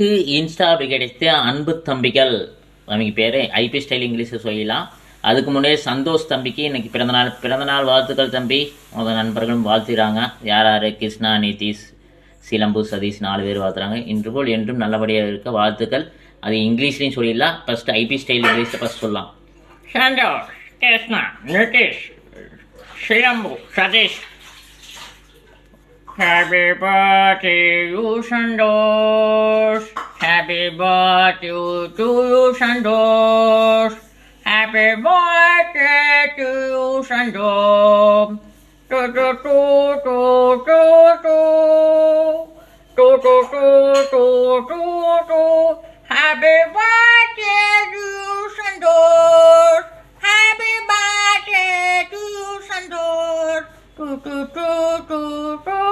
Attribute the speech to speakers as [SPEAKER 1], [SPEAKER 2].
[SPEAKER 1] எனக்கு இன்ஸ்டாவில் கிடைத்த அன்பு தம்பிகள். அவங்க பேர் ஐபி ஸ்டைல் இங்கிலீஷில் சொல்லலாம் அதுக்கு முன்னே சந்தோஷ் தம்பிக்கு இன்னைக்கு பிறந்தநாள் பிறந்தநாள் வாழ்த்துக்கள் தம்பி. அவங்க நண்பர்களும் வாழ்த்துறாங்க யார் யார்? கிருஷ்ணா நிதிஷ் சிலம்பு சதீஷ் நாலு பேர் வாழ்த்துறாங்க. இன்று போல் என்றும் நல்லபடியாக இருக்க வாழ்த்துக்கள். அது இங்கிலீஷ்லையும் சொல்லிடலாம். ஃபர்ஸ்ட் ஐபி ஸ்டைல் இங்கிலீஷில் ஃபஸ்ட் சொல்லலாம்.
[SPEAKER 2] சந்தோஷ் கிருஷ்ணா நிதிஷ் சிலம்பு Satish. Happy birthday, you Sandosh. Happy birthday to you, Sandosh. Happy birthday to you, Sandosh. Do do do do do do. Do do do do do do. Happy birthday to you, Sandosh. Happy birthday to you, Sandosh. Do do do do do